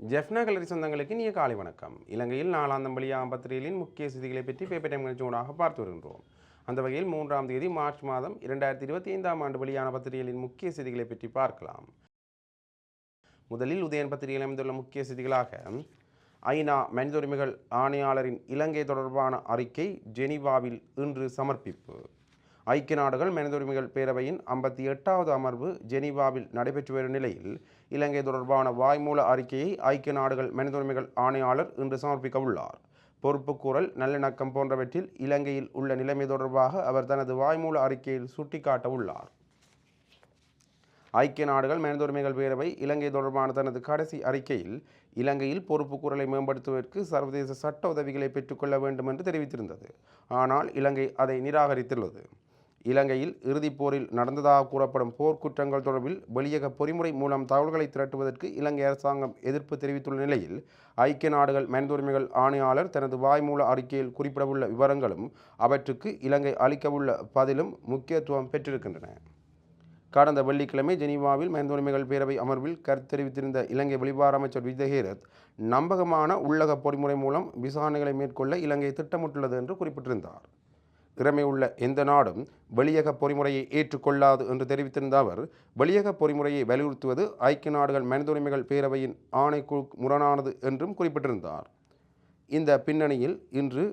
ஜெஃப்னா கலரி சொந்தங்களுக்கு நீ காலை வணக்கம். இலங்கையில் நாளாந்தம் வெளியாகும் பத்திரிகைகளின் முக்கிய செய்திகளை பற்றி பேப்பர் டைம் நிகழ்ச்சியோடாக பார்த்து வருகின்றோம். அந்த வகையில் மூன்றாம் தேதி மார்ச் மாதம் இரண்டாயிரத்தி இருபத்தி ஐந்தாம் ஆண்டு வெளியான பத்திரிகைகளின் முக்கிய செய்திகளை பற்றி பார்க்கலாம். முதலில் உதயன் பத்திரிகையில் அமைந்துள்ள முக்கிய செய்திகளாக ஐநா மனித உரிமைகள் ஆணையாளரின் இலங்கை தொடர்பான அறிக்கை ஜெனீவாவில் இன்று சமர்ப்பிப்பு. ஐக்கிய நாடுகள் மனித உரிமைகள் பேரவையின் ஐம்பத்தி எட்டாவது அமர்வு ஜெனீவாவில் நடைபெற்று வரும் நிலையில் இலங்கை தொடர்பான வாய்மூல அறிக்கையை ஐக்கிய நாடுகள் மனித உரிமைகள் ஆணையாளர் இன்று சமர்ப்பிக்க உள்ளார். பொறுப்புக்கூறல் நல்லிணக்கம் போன்றவற்றில் இலங்கையில் உள்ள நிலைமை தொடர்பாக அவர் தனது வாய்மூல அறிக்கையில் சுட்டிக்காட்ட உள்ளார். ஐக்கிய நாடுகள் மனித உரிமைகள் பேரவை இலங்கை தொடர்பான தனது கடைசி அறிக்கையில் இலங்கையில் பொறுப்புக்கூறலை மேம்படுத்துவதற்கு சர்வதேச சட்ட உதவிகளை பெற்றுக்கொள்ள வேண்டும் என்று தெரிவித்திருந்தது. ஆனால் இலங்கை அதை நிராகரித்துள்ளது. இலங்கையில் இறுதிப் போரில் நடந்ததாக கூறப்படும் போர்க்குற்றங்கள் தொடர்பில் வெளியக பொறிமுறை மூலம் தகவல்களை திரட்டுவதற்கு இலங்கை அரசாங்கம் எதிர்ப்பு தெரிவித்துள்ள நிலையில் ஐக்கிய நாடுகள் மனிதுரிமைகள் ஆணையாளர் தனது வாய்மூல அறிக்கையில் குறிப்பிடவுள்ள விவரங்களும் அவற்றுக்கு இலங்கை அளிக்கவுள்ள பதிலும் முக்கியத்துவம் பெற்றிருக்கின்றன. கடந்த வெள்ளிக்கிழமை ஜெனீவாவில் மனிதுரிமைகள் பேரவை அமர்வில் கருத்து தெரிவித்திருந்த இலங்கை வெளிவார அமைச்சர் விஜயஹேரத் நம்பகமான உள்ளக பொறிமுறை மூலம் விசாரணைகளை மேற்கொள்ள இலங்கை திட்டமிட்டுள்ளது என்று குறிப்பிட்டிருந்தார். திறமை உள்ள எந்த நாடும் வெளியக பொறிமுறையை ஏற்றுக்கொள்ளாது என்று தெரிவித்திருந்த அவர் வெளியக பொறிமுறையை வலியுறுத்துவது ஐக்கிய நாடுகள் மனித உரிமைகள் பேரவையின் ஆணைக்குழு முரணானது என்றும் குறிப்பிட்டிருந்தார். இந்த பின்னணியில் இன்று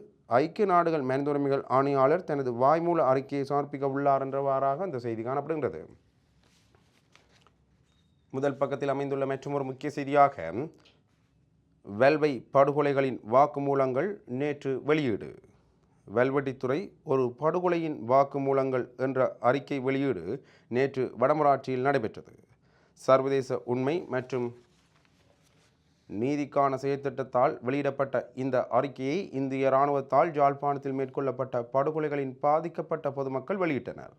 ஐக்கிய நாடுகள் மனித உரிமைகள் ஆணையாளர் தனது வாய்மூல அறிக்கையை சமர்ப்பிக்க உள்ளார் என்றவாறாக அந்த செய்தி காணப்படுகின்றது. முதல் பக்கத்தில் அமைந்துள்ள மற்றொரு முக்கிய செய்தியாக வெல்வை படுகொலைகளின் வாக்குமூலங்கள் நேற்று வெளியீடு. வெல்வெட்டித்துறை ஒரு படுகொலையின் வாக்குமூலங்கள் என்ற அறிக்கை வெளியீடு நேற்று வடமராட்சியில் நடைபெற்றது. சர்வதேச உண்மை மற்றும் நீதிக்கான செயற்திட்டத்தால் வெளியிடப்பட்ட இந்த அறிக்கையை இந்திய இராணுவத்தால் ஜாழ்ப்பாணத்தில் மேற்கொள்ளப்பட்ட படுகொலைகளின் பாதிக்கப்பட்ட பொதுமக்கள் வெளியிட்டனர்.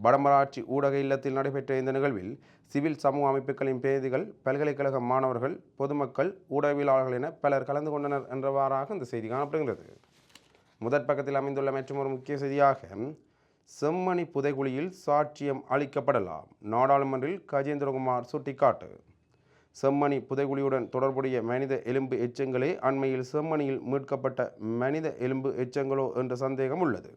வடமராட்சி ஊடக இல்லத்தில் நடைபெற்ற இந்த நிகழ்வில் சிவில் சமூக அமைப்புகளின் பிரதிகள் பல்கலைக்கழக மாணவர்கள் பொதுமக்கள் ஊடகவியலாளர்கள் என பலர் கலந்து கொண்டனர் என்றவாறாக இந்த செய்தி காணப்படுகிறது முதற் பக்கத்தில் அமைந்துள்ள மற்றொரு முக்கிய செய்தியாக செம்மணி புதைகுழியில் சாட்சியம் அளிக்கப்படலாம். நாடாளுமன்றில் கஜேந்திரகுமார் சுட்டிக்காட்டு. செம்மணி புதைகுழியுடன் தொடர்புடைய மனித எலும்பு எச்சங்களே அண்மையில் செம்மணியில் மீட்கப்பட்ட மனித எலும்பு எச்சங்களோ என்ற சந்தேகம் உள்ளது.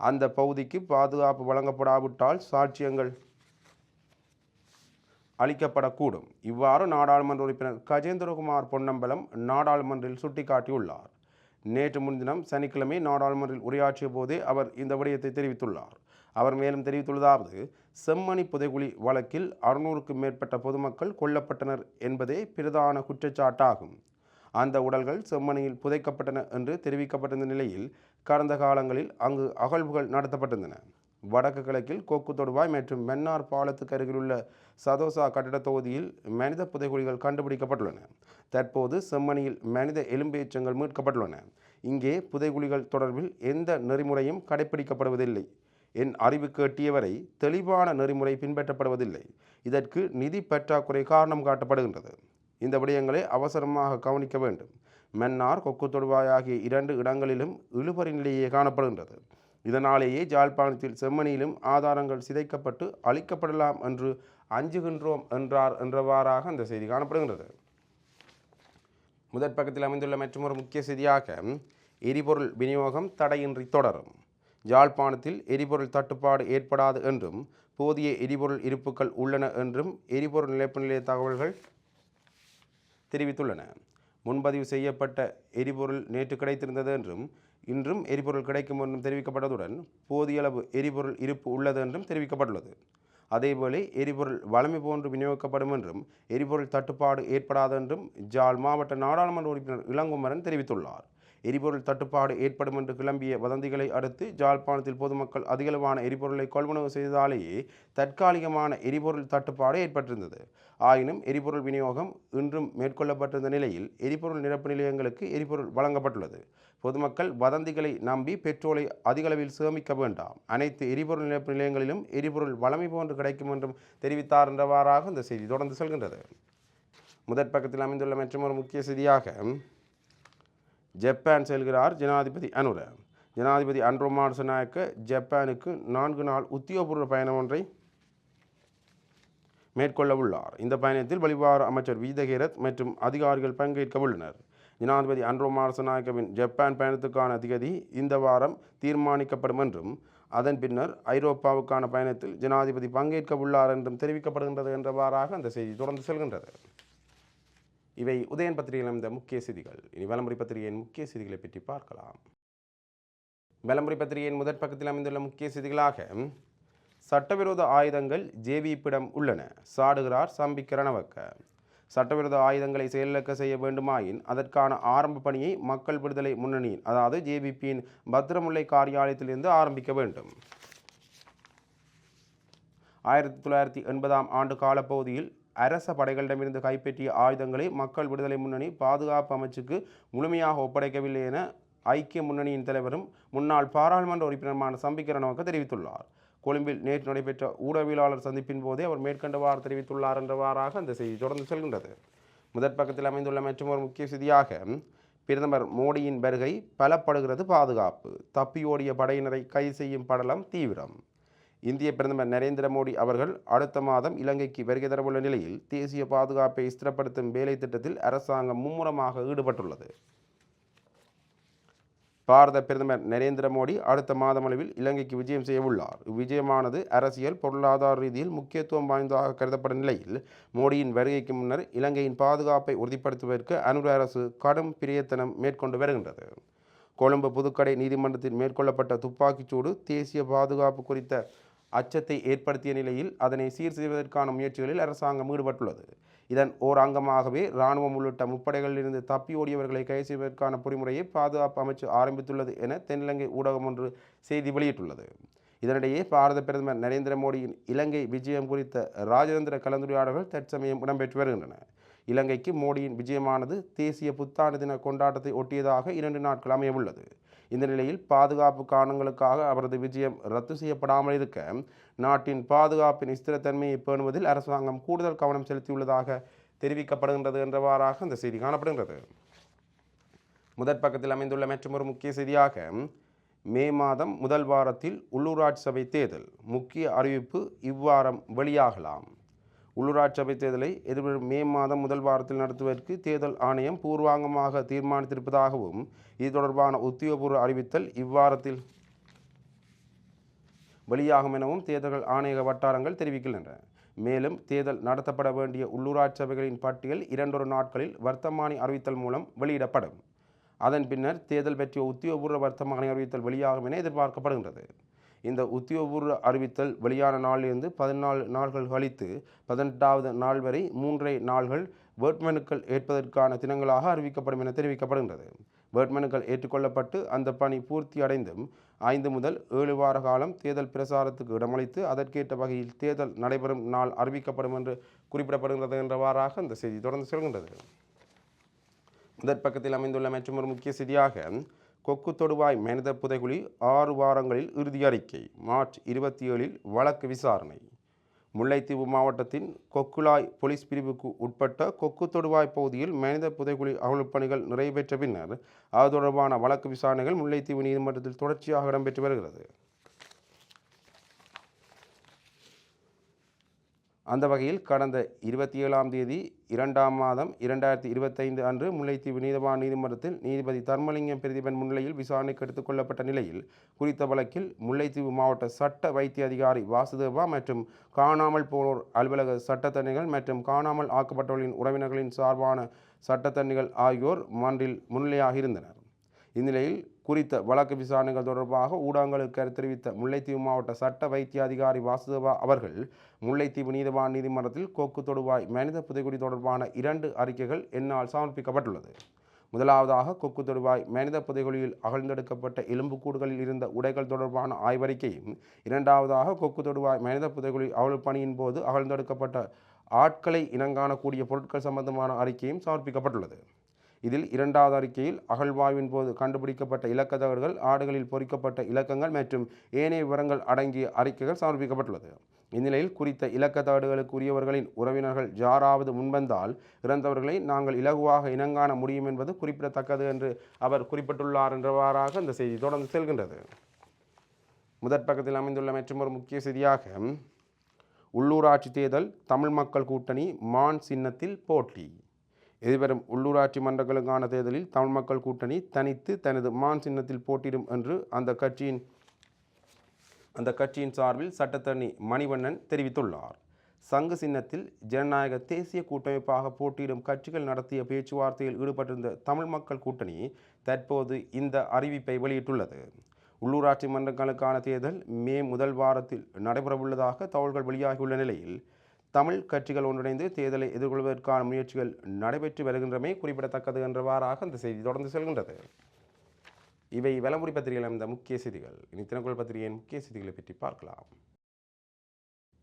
அந்த பகுதிக்கு பாதுகாப்பு வழங்கப்படாவிட்டால் சாட்சியங்கள் அளிக்கப்படக்கூடும். இவ்வாறு நாடாளுமன்ற உறுப்பினர் கஜேந்திரகுமார் பொன்னம்பலம் நாடாளுமன்றில் சுட்டிக்காட்டியுள்ளார். நேற்று முன்தினம் சனிக்கிழமை நாடாளுமன்றில் உரையாற்றிய போதே அவர் இந்த விடயத்தை தெரிவித்துள்ளார். அவர் மேலும் தெரிவித்துள்ளதாவது செம்மணி புதைகுழி வழக்கில் அறுநூறுக்கும் மேற்பட்ட பொதுமக்கள் கொல்லப்பட்டனர் என்பதே பிரதான குற்றச்சாட்டாகும். அந்த உடல்கள் செம்மணியில் புதைக்கப்பட்டன என்று தெரிவிக்கப்பட்டிருந்த நிலையில் கடந்த காலங்களில் அங்கு அகழ்வுகள் நடத்தப்பட்டிருந்தன. வடக்கு கிழக்கில் கொக்கு தொடுவாய் மற்றும் மென்னார் பாலத்துக்கு அருகிலுள்ள சதோசா கட்டிடத் தொகுதியில் மனித புதைகுழிகள் கண்டுபிடிக்கப்பட்டுள்ளன. தற்போது செம்மணியில் மனித எலும்பேச்சங்கள் மீட்கப்பட்டுள்ளன. இங்கே புதைகுழிகள் தொடர்பில் எந்த நெறிமுறையும் கடைபிடிக்கப்படுவதில்லை என் அறிவுக்கு எட்டியவரை தெளிவான நெறிமுறை பின்பற்றப்படுவதில்லை. இதற்கு நிதி பற்றாக்குறை காரணம் காட்டப்படுகின்றது. இந்த விடயங்களை அவசரமாக கவனிக்க வேண்டும். மன்னார் கொக்கு தொடுவாய் ஆகிய இரண்டு இடங்களிலும் இழுபறி நிலையே காணப்படுகின்றது. இதனாலேயே ஜாழ்ப்பாணத்தில் செம்மணியிலும் ஆதாரங்கள் சிதைக்கப்பட்டு அழிக்கப்படலாம் என்று அஞ்சுகின்றோம் என்றார் என்றவாறாக அந்த செய்தி காணப்படுகின்றது. முதற் பக்கத்தில் அமைந்துள்ள மற்றொரு முக்கிய செய்தியாக எரிபொருள் விநியோகம் தடையின்றி தொடரும். யாழ்ப்பாணத்தில் எரிபொருள் தட்டுப்பாடு ஏற்படாது என்றும் போதிய எரிபொருள் இருப்புகள் உள்ளன என்றும் எரிபொருள் நிலைப்பு நிலைய தகவல்கள் தெரிவித்துள்ளன. முன்பதிவு செய்யப்பட்ட எரிபொருள் நேற்று கிடைத்திருந்தது என்றும் இன்றும் எரிபொருள் கிடைக்கும் என்றும் தெரிவிக்கப்பட்டதுடன் போதிய அளவு எரிபொருள் இருப்பு உள்ளது என்றும் தெரிவிக்கப்பட்டுள்ளது. அதேவேளை எரிபொருள் வளமை போன்று விநியோகிக்கப்படும் என்றும் எரிபொருள் தட்டுப்பாடு ஏற்படாது என்றும் ஜாழ் மாவட்ட நாடாளுமன்ற உறுப்பினர் இளங்குமரன் தெரிவித்துள்ளார். எரிபொருள் தட்டுப்பாடு ஏற்படும் என்று கிளம்பிய வதந்திகளை அடுத்து ஜாழ்ப்பாணத்தில் பொதுமக்கள் அதிகளவான எரிபொருளை கொள்வனவு செய்ததாலேயே தற்காலிகமான எரிபொருள் தட்டுப்பாடு ஏற்பட்டிருந்தது. ஆயினும் எரிபொருள் விநியோகம் இன்றும் மேற்கொள்ளப்பட்டிருந்த நிலையில் எரிபொருள் நிரப்பு நிலையங்களுக்கு எரிபொருள் வழங்கப்பட்டுள்ளது. பொதுமக்கள் வதந்திகளை நம்பி பெட்ரோலை அதிகளவில் சேமிக்க வேண்டாம். அனைத்து எரிபொருள் நிலையங்களிலும் எரிபொருள் வளமை போன்று கிடைக்கும் என்றும் தெரிவித்தார் என்றவாறாக இந்த செய்தி தொடர்ந்து செல்கின்றது. முதற் பக்கத்தில் அமைந்துள்ள மற்றொரு முக்கிய செய்தியாக ஜப்பான் செல்கிறார் ஜனாதிபதி அனுர. ஜனாதிபதி அன்ரோ மார்சநாயக்க ஜப்பானுக்கு நான்கு நாள் உத்தியோகபூர்வ பயணம் ஒன்றை மேற்கொள்ள உள்ளார். இந்த பயணத்தில் வெளிவார அமைச்சர் வீதகேரத் மற்றும் அதிகாரிகள் பங்கேற்க உள்ளனர். ஜனாதிபதி அன்ரோ மாரசநாயக்கவின் ஜப்பான் பயணத்துக்கான திகதி இந்த வாரம் தீர்மானிக்கப்படும் என்றும் அதன் பின்னர் ஐரோப்பாவுக்கான பயணத்தில் ஜனாதிபதி பங்கேற்க உள்ளார் என்றும் தெரிவிக்கப்படுகின்றது என்றவாறாக அந்த செய்தி தொடர்ந்து செல்கின்றது. இவை உதயன் பத்திரிகையில் அமைந்த முக்கிய செய்திகள். இனி வலமுறை பத்திரிகையின் முக்கிய செய்திகளை பற்றி பார்க்கலாம். வலமுறை பத்திரிகையின் முதற் பக்கத்தில் அமைந்துள்ள முக்கிய செய்திகளாக சட்டவிரோத ஆயுதங்கள் ஜேவிப்பிடம் உள்ளன. சாடுகிறார் சம்பிக்க ரணவக்க சட்டவிரோத ஆயுதங்களை செயலிழக்க செய்ய வேண்டுமாயின் அதற்கான ஆரம்ப பணியை மக்கள் விடுதலை முன்னணியின் அதாவது ஜேபிபியின் பத்திரமுல்லை காரியாலயத்திலிருந்து ஆரம்பிக்க வேண்டும். ஆயிரத்தி தொள்ளாயிரத்தி எண்பதாம் ஆண்டு காலப்பகுதியில் அரச படைகளிடமிருந்து கைப்பற்றிய ஆயுதங்களை மக்கள் விடுதலை முன்னணி பாதுகாப்பு அமைச்சுக்கு முழுமையாக ஒப்படைக்கவில்லை என ஐக்கிய முன்னணியின் தலைவரும் முன்னாள் பாராளுமன்ற உறுப்பினருமான சம்பிக்கரணவுக்கு தெரிவித்துள்ளார். கொழும்பில் நேற்று நடைபெற்ற ஊடகவியலாளர் சந்திப்பின் போதே அவர் மேற்கண்டவாறு தெரிவித்துள்ளார் என்றவாறாக அந்த செய்தி தொடர்ந்து செல்கின்றது. முதற் பக்கத்தில் அமைந்துள்ள மற்றும் ஒரு முக்கிய செய்தியாக பிரதமர் மோடியின் வருகை பலப்படுகிறது பாதுகாப்பு. தப்பியோடிய படையினரை கைது செய்யும் படலம் தீவிரம். இந்திய பிரதமர் நரேந்திர மோடி அவர்கள் அடுத்த மாதம் இலங்கைக்கு வருகை தரவுள்ள நிலையில் தேசிய பாதுகாப்பை ஸ்திரப்படுத்தும் வேலை திட்டத்தில் அரசாங்கம் மும்முரமாக ஈடுபட்டுள்ளது. பாரத பிரதமர் நரேந்திர மோடி அடுத்த மாதமளவில் இலங்கைக்கு விஜயம் செய்ய உள்ளார். இவ்விஜயமானது அரசியல் பொருளாதார ரீதியில் முக்கியத்துவம் வாய்ந்ததாக கருதப்படும் நிலையில் மோடியின் வருகைக்கு முன்னர் இலங்கையின் பாதுகாப்பை உறுதிப்படுத்துவதற்கு அனுர அரசு கடும் பிரயத்தனம் மேற்கொண்டு வருகின்றது. கொழும்பு புதுக்கடை நீதிமன்றத்தில் மேற்கொள்ளப்பட்ட துப்பாக்கிச்சூடு தேசிய பாதுகாப்பு குறித்த அச்சத்தை ஏற்படுத்திய நிலையில் அதனை சீர் செய்வதற்கான முயற்சிகளில் அரசாங்கம் ஈடுபட்டுள்ளது. இதன் ஓர் அங்கமாகவே இராணுவம் உள்ளிட்ட முப்படைகளிலிருந்து தப்பி ஓடியவர்களை கைது செய்வதற்கான பொறிமுறையை பாதுகாப்பு அமைச்சு ஆரம்பித்துள்ளது என தென்னிலங்கை ஊடகம் ஒன்று செய்தி வெளியிட்டுள்ளது. இதனிடையே பாரத பிரதமர் நரேந்திர மோடியின் இலங்கை விஜயம் குறித்த ராஜதந்திர கலந்துரையாடல்கள் தற்சமயம் இடம்பெற்று வருகின்றன. இலங்கைக்கு மோடியின் விஜயமானது தேசிய புத்தாண்டு தின கொண்டாட்டத்தை ஒட்டியதாக இரண்டு நாட்கள் அமையவுள்ளது. இந்த நிலையில் பாதுகாப்பு காரணங்களுக்காக அவரது விஜயம் ரத்து செய்யப்படாமல் இருக்க நாட்டின் பாதுகாப்பின் ஸ்திரத்தன்மையை பேணுவதில் அரசாங்கம் கூடுதல் கவனம் செலுத்தியுள்ளதாக தெரிவிக்கப்படுகின்றது என்றவாறாக அந்த செய்தி காணப்படுகின்றது. முதற் பக்கத்தில் அமைந்துள்ள மற்றொரு முக்கிய செய்தியாக மே மாதம் முதல் வாரத்தில் உள்ளூராட்சி சபை தேர்தல் முக்கிய அறிவிப்பு இவ்வாரம் வெளியாகலாம். உள்ளூராட்சி சபை தேர்தலை எதிர்வரும் மே மாதம் முதல் வாரத்தில் நடத்துவதற்கு தேர்தல் ஆணையம் பூர்வாங்கமாக தீர்மானித்திருப்பதாகவும் இது தொடர்பான உத்தியோகபூர்வ அறிவித்தல் இவ்வாரத்தில் வெளியாகும் எனவும் தேர்தல்கள் ஆணையக வட்டாரங்கள் தெரிவிக்கின்றன. மேலும் தேர்தல் நடத்தப்பட வேண்டிய உள்ளூராட்சி சபைகளின் பட்டியல் இரண்டொரு நாட்களில் வர்த்தமானி அறிவித்தல் மூலம் வெளியிடப்படும். அதன் பின்னர் தேர்தல் பற்றிய உத்தியோகபூர்வ வர்த்தமானி அறிவித்தல் வெளியாகும் என எதிர்பார்க்கப்படுகின்றது. இந்த உத்தியோகபூர்வ அறிவித்தல் வெளியான நாளிலிருந்து பதினாலு நாள்கள் கழித்து பதினெட்டாவது நாள் வரை மூன்றரை நாள்கள் வேட்புமனுக்கள் ஏற்பதற்கான தினங்களாக அறிவிக்கப்படும் என தெரிவிக்கப்படுகின்றது. வேட்புமனுக்கள் ஏற்றுக்கொள்ளப்பட்டு அந்த பணி பூர்த்தி அடைந்தும் ஐந்து முதல் ஏழு வார காலம் தேர்தல் பிரசாரத்துக்கு இடமளித்து அதற்கேற்ற வகையில் தேர்தல் நடைபெறும் நாள் அறிவிக்கப்படும் என்று குறிப்பிடப்படுகின்றது என்றவாறாக அந்த செய்தி தொடர்ந்து செல்கின்றது. முதற் பக்கத்தில் அமைந்துள்ள ஒரு முக்கிய செய்தியாக கொக்கு தொடுவாய் மனித புதைகுழி ஆறு வாரங்களில் இறுதி அறிக்கை. மார்ச் இருபத்தி ஏழில் வழக்கு விசாரணை. முல்லைத்தீவு மாவட்டத்தின் கொக்குலாய் போலீஸ் பிரிவுக்கு உட்பட்ட கொக்கு தொடுவாய் பகுதியில் மனித புதைகுழி அகழ்வு பணிகள் நிறைவேற்ற பின்னர் அது தொடர்பான வழக்கு விசாரணைகள் முல்லைத்தீவு நீதிமன்றத்தில் தொடர்ச்சியாக இடம்பெற்று வருகிறது. அந்த வகையில் கடந்த இருபத்தி ஏழாம் தேதி இரண்டாம் மாதம் இரண்டாயிரத்தி இருபத்தைந்து அன்று முல்லைத்தீவு நீதவான் நீதிமன்றத்தில் நீதிபதி தர்மலிங்கம் பிரதிபன் முன்னிலையில் விசாரணைக்கு எடுத்துக்கொள்ளப்பட்ட நிலையில் குறித்த வழக்கில் முல்லைத்தீவு மாவட்ட சட்ட வைத்திய அதிகாரி வாசுதேவா மற்றும் காணாமல் போனோர் அலுவலக சட்டத்தரணிகள் மற்றும் காணாமல் ஆக்கப்பட்டவர்களின் உறவினர்களின் சார்பான சட்டத்தரணிகள் ஆகியோர் மன்றில் முன்னிலையாக இருந்தனர். இந்நிலையில் குறித்த வழக்கு விசாரணைகள் தொடர்பாக ஊடகங்களுக்கு கருத்து தெரிவித்த முல்லைத்தீவு மாவட்ட சட்ட வைத்திய அதிகாரி வாசுதேவா அவர்கள் முல்லைத்தீவு நீதிவான் நீதிமன்றத்தில் கொக்கு தொடுவாய் மனித புதைகுடி தொடர்பான இரண்டு அறிக்கைகள் என்னால் சமர்ப்பிக்கப்பட்டுள்ளது. முதலாவதாக கொக்கு தொடுவாய் மனித புதைகுழியில் அகழ்ந்தெடுக்கப்பட்ட எலும்புக்கூடுகளில் இருந்த உடைகள் தொடர்பான ஆய்வறிக்கையும் இரண்டாவதாக கொக்கு தொடுவாய் மனித புதைகுழி அவள் பணியின் போது அகழ்ந்தெடுக்கப்பட்ட ஆட்களை இனங்காணக்கூடிய பொருட்கள் சம்பந்தமான அறிக்கையும் சமர்ப்பிக்கப்பட்டுள்ளது. இதில் இரண்டாவது அறிக்கையில் அகழ்வாய்வின் போது கண்டுபிடிக்கப்பட்ட இலக்கத்தகடுகள் ஆடுகளில் பொறிக்கப்பட்ட இலக்கங்கள் மற்றும் ஏனைய விவரங்கள் அடங்கிய அறிக்கைகள் சமர்ப்பிக்கப்பட்டுள்ளது. இந்நிலையில் குறித்த இலக்கத்தாடுகளுக்குரியவர்களின் உறவினர்கள் யாராவது முன்வந்தால் இறந்தவர்களை நாங்கள் இலகுவாக இனங்காண முடியும் என்பது குறிப்பிடத்தக்கது என்று அவர் குறிப்பிட்டுள்ளார் என்றவாறாக இந்த செய்தி தொடர்ந்து செல்கின்றது. முதற் பக்கத்தில் அமைந்துள்ள மற்றொரு முக்கிய செய்தியாக உள்ளூராட்சி தேர்தல் தமிழ் மக்கள் கூட்டணி மான் சின்னத்தில் போட்டி. எதிர்வரும் உள்ளூராட்சி மன்றங்களுக்கான தேர்தலில் தமிழ் மக்கள் கூட்டணி தனித்து தனது மான் சின்னத்தில் போட்டியிடும் என்று அந்த கட்சியின் அந்த கட்சியின் சார்பில் சட்டத்தரணி மணிவண்ணன் தெரிவித்துள்ளார். சங்கு சின்னத்தில் ஜனநாயக தேசிய கூட்டமைப்பாக போட்டியிடும் கட்சிகள் நடத்திய பேச்சுவார்த்தையில் ஈடுபட்டிருந்த தமிழ் மக்கள் கூட்டணி தற்போது இந்த அறிவிப்பை வெளியிட்டுள்ளது. உள்ளூராட்சி மன்றங்களுக்கான தேர்தல் மே முதல் வாரத்தில் நடைபெறவுள்ளதாக தகவல்கள் வெளியாகியுள்ள நிலையில் தமிழ் கட்சிகள் ஒன்றிணைந்து தேர்தலை எதிர்கொள்வதற்கான முயற்சிகள் நடைபெற்று வருகின்றமை குறிப்பிடத்தக்கது என்றவாறாக அந்த செய்தி தொடர்ந்து செல்கின்றது. இவை வலமுறை பத்திரிகையில் அமைந்த முக்கிய செய்திகள். இனி தினக்குள் பத்திரிகையின் முக்கிய செய்திகளை பற்றி பார்க்கலாம்.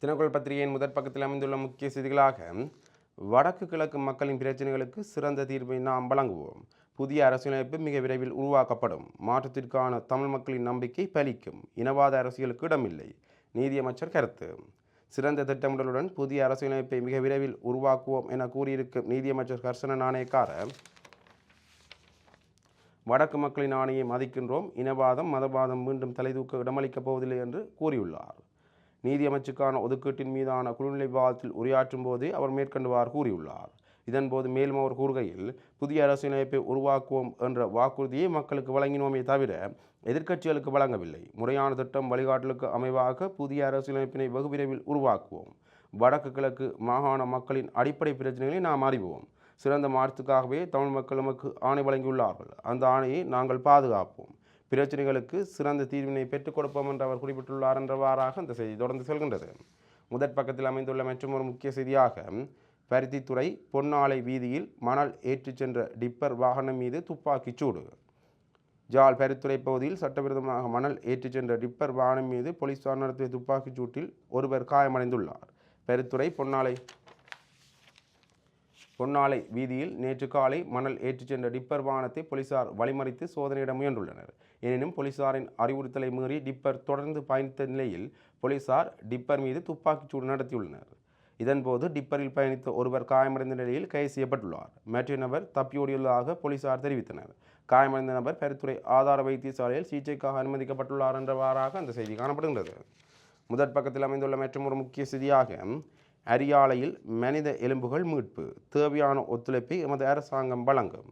தினக்குள் பத்திரிகையின் முதற் பக்கத்தில் அமைந்துள்ள முக்கிய செய்திகளாக வடக்கு கிழக்கு மக்களின் பிரச்சனைகளுக்கு சிறந்த தீர்வை நாம் வழங்குவோம். புதிய அரசியலமைப்பு மிக விரைவில் உருவாக்கப்படும். மாற்றத்திற்கான தமிழ் மக்களின் நம்பிக்கை பலிக்கும். இனவாத அரசியலுக்கு இடமில்லை. நீதியமைச்சர் கருத்து. சிறந்த திட்டமிடலுடன் புதிய அரசியலமைப்பை மிக விரைவில் உருவாக்குவோம் என கூறியிருக்கும் நீதியமைச்சர் கர்சன நாணயக்கார. வடக்கு மக்களின் ஆணையை மதிக்கின்றோம். இனவாதம் மதவாதம் மீண்டும் தலைதூக்க இடமளிக்கப் போவதில்லை என்று கூறியுள்ளார். நீதியமைச்சுக்கான ஒதுக்கீட்டின் மீதான குழுநிலை விவாதத்தில் உரையாற்றும் போதே அவர் மேற்கண்டவாறு கூறியுள்ளார். இதன்போது மேலும் அவர் கூறுகையில் புதிய அரசியலமைப்பை உருவாக்குவோம் என்ற வாக்குறுதியை மக்களுக்கு வழங்கினோமே தவிர எதிர்க்கட்சிகளுக்கு வழங்கவில்லை. முறையான திட்டம் வழிகாட்டலுக்கு அமைவாக புதிய அரசியலமைப்பினை வெகு விரைவில் உருவாக்குவோம். வடக்கு கிழக்கு மாகாண மக்களின் அடிப்படை பிரச்சனைகளை நாம் அறிவோம். சிறந்த மாற்றத்துக்காகவே தமிழ் மக்கள் நமக்கு ஆணை வழங்கியுள்ளார்கள். அந்த ஆணையை நாங்கள் பாதுகாப்போம். பிரச்சனைகளுக்கு சிறந்த தீர்வினை பெற்றுக் கொடுப்போம் என்று அவர் குறிப்பிட்டுள்ளார் என்றவாறாக அந்த செய்தி தொடர்ந்து செல்கின்றது. முதற் பக்கத்தில் அமைந்துள்ள மற்றும் ஒரு முக்கிய செய்தியாக பருத்தித்துறை பொன்னாலை வீதியில் மணல் ஏற்றிச் சென்ற டிப்பர் வாகனம் மீது துப்பாக்கிச் சூடு. ஜால் பருத்துறை பகுதியில் சட்டவிரோதமாக மணல் ஏற்றிச் சென்ற டிப்பர் வாகனம் மீது போலீசார் நடத்திய துப்பாக்கிச் சூட்டில் ஒருவர் காயமடைந்துள்ளார். பருத்துறை பொன்னாலை பொன்னாலை வீதியில் நேற்று காலை மணல் ஏற்றிச் சென்ற டிப்பர் வாகனத்தை போலீசார் வழிமறித்து சோதனையிட முயன்றுள்ளனர். எனினும் போலீசாரின் அறிவுறுத்தலை மீறி டிப்பர் தொடர்ந்து பயணித்த நிலையில் போலீசார் டிப்பர் மீது துப்பாக்கிச் சூடு நடத்தியுள்ளனர். இதன்போது டிப்பரில் பயணித்த ஒருவர் காயமடைந்த நிலையில் கைது செய்யப்பட்டுள்ளார். மற்ற நபர் தப்பியோடியுள்ளதாக போலீசார் தெரிவித்தனர். காயமடைந்த நபர் பெருத்துறை ஆதார வைத்தியசாலையில் சிகிச்சைக்காக அனுமதிக்கப்பட்டுள்ளார் என்றவாறாக அந்த செய்தி காணப்படுகின்றது. முதற் பக்கத்தில் அமைந்துள்ள மற்றும் ஒரு முக்கிய செய்தியாக அரியாலையில் மனித எலும்புகள் மீட்பு தேவையான ஒத்துழைப்பை எமது அரசாங்கம் வழங்கும்.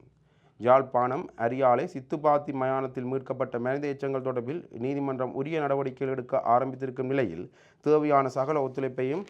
யாழ்ப்பாணம் அரியாலை சித்துப்பாத்தி மயானத்தில் மீட்கப்பட்ட மனித எச்சங்கள் தொடர்பில் நீதிமன்றம் உரிய நடவடிக்கைகள் எடுக்க ஆரம்பித்திருக்கும் நிலையில் தேவையான சகல ஒத்துழைப்பையும்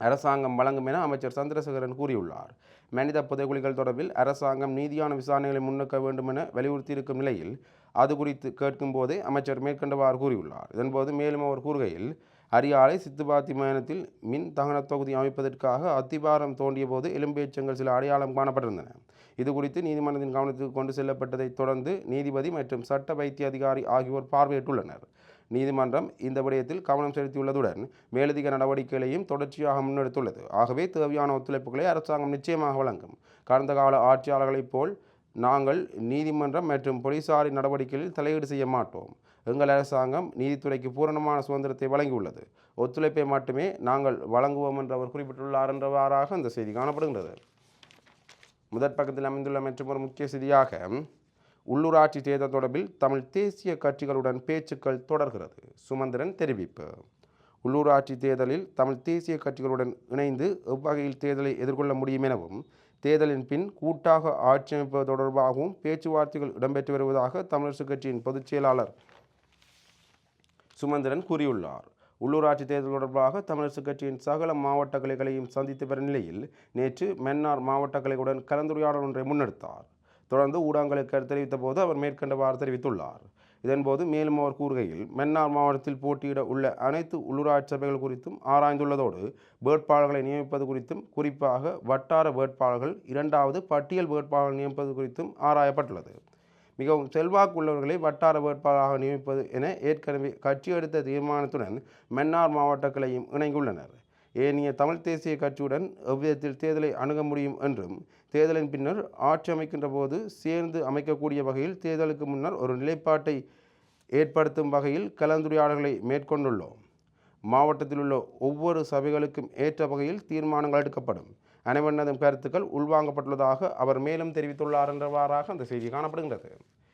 அரசாங்கம் வழங்கும் என அமைச்சர் சந்திரசேகரன் கூறியுள்ளார். மனித புதைகுழிகள் தொடர்பில் அரசாங்கம் நீதியான விசாரணைகளை முன்னெடுக்க வேண்டும் என வலியுறுத்தியிருக்கும் நிலையில் அது குறித்து கேட்கும் போதே அமைச்சர் மேற்கண்டவாறு கூறியுள்ளார். இதன்போது மேலும் அவர் கூறுகையில் அரியாலை சித்துபாத்தி மயானத்தில் மின் தகன தொகுதி அமைப்பதற்காக அத்திபாரம் தோண்டிய போது எலும்பேச்சங்கள் சில அடையாளம் காணப்பட்டிருந்தன. இது குறித்து நீதிமன்றத்தின் கவனத்துக்கு கொண்டு செல்லப்பட்டதைத் தொடர்ந்து நீதிபதி மற்றும் சட்ட வைத்திய அதிகாரி ஆகியோர் பார்வையிட்டுள்ளனர். நீதிமன்றம் இந்த விடயத்தில் கவனம் செலுத்தியுள்ளதுடன் மேலதிக நடவடிக்கைகளையும் தொடர்ச்சியாக முன்னெடுத்துள்ளது. ஆகவே தேவையான ஒத்துழைப்புகளை அரசாங்கம் நிச்சயமாக வழங்கும். கடந்த கால ஆட்சியாளர்களைப் போல் நாங்கள் நீதிமன்றம் மற்றும் போலீசாரின் நடவடிக்கைகளில் தலையீடு செய்ய மாட்டோம். எங்கள் அரசாங்கம் நீதித்துறைக்கு பூரணமான சுதந்திரத்தை வழங்கியுள்ளது. ஒத்துழைப்பை மட்டுமே நாங்கள் வழங்குவோம் என்று அவர் குறிப்பிட்டுள்ளார் என்றவாறாக அந்த செய்தி காணப்படுகின்றது. முதற் பக்கத்தில் அமைந்துள்ள மற்றும் ஒரு முக்கிய செய்தியாக உள்ளூராட்சி தேர்தல் தொடர்பில் தமிழ் தேசிய கட்சிகளுடன் பேச்சுக்கள் தொடர்கிறது. சுமந்திரன் தெரிவிப்பு. உள்ளூராட்சி தேர்தலில் தமிழ் தேசிய கட்சிகளுடன் இணைந்து எவ்வகையில் தேர்தலை எதிர்கொள்ள முடியும் எனவும் தேர்தலின் பின் கூட்டாக ஆட்சி அமைப்பது தொடர்பாகவும் பேச்சுவார்த்தைகள் இடம்பெற்று வருவதாக தமிழரசுக் கட்சியின் பொதுச் செயலாளர் சுமந்திரன் கூறியுள்ளார். உள்ளூராட்சி தேர்தல் தொடர்பாக தமிழரசுக் கட்சியின் சகல மாவட்ட கிளைகளையும் சந்தித்து வரும் நிலையில் நேற்று மன்னார் மாவட்ட கிளைகளுடன் கலந்துரையாடல் ஒன்றை முன்னெடுத்தார். தொடர்ந்து ஊடகங்களுக்கு தெரிவித்த போது அவர் மேற்கண்டவாறு தெரிவித்துள்ளார். இதன்போது மேலும் அவர் கூறுகையில் மன்னார் மாவட்டத்தில் போட்டியிட உள்ள அனைத்து உள்ளூராட்சி சபைகள் குறித்தும் ஆராய்ந்துள்ளதோடு வேட்பாளர்களை நியமிப்பது குறித்தும் குறிப்பாக வட்டார வேட்பாளர்கள் இரண்டாவது பட்டியல் வேட்பாளர்கள் நியமிப்பது குறித்தும் ஆராயப்பட்டுள்ளது. மிகவும் செல்வாக்கு உள்ளவர்களை வட்டார வேட்பாளராக நியமிப்பது என ஏற்கனவே கட்சி எடுத்த தீர்மானத்துடன் மன்னார் மாவட்டங்களையும் இணங்கியுள்ளனர் ஏனைய தமிழ் தேசிய கட்சியுடன் எவ்விதத்தில் தேர்தலை அணுக முடியும் என்றும் தேர்தலின் பின்னர் ஆட்சி அமைக்கின்ற போது சேர்ந்து அமைக்கக்கூடிய வகையில் தேர்தலுக்கு முன்னர் ஒரு நிலைப்பாட்டை ஏற்படுத்தும் வகையில் கலந்துரையாடல்களை மேற்கொண்டுள்ளோம். மாவட்டத்தில் உள்ள ஒவ்வொரு சபைகளுக்கும் ஏற்ற வகையில் தீர்மானங்கள் எடுக்கப்படும். அனைவரினதும் கருத்துக்கள் உள்வாங்கப்பட்டுள்ளதாக அவர் மேலும் தெரிவித்துள்ளார் என்றவாறாக அந்த செய்தி காணப்படுகின்றது.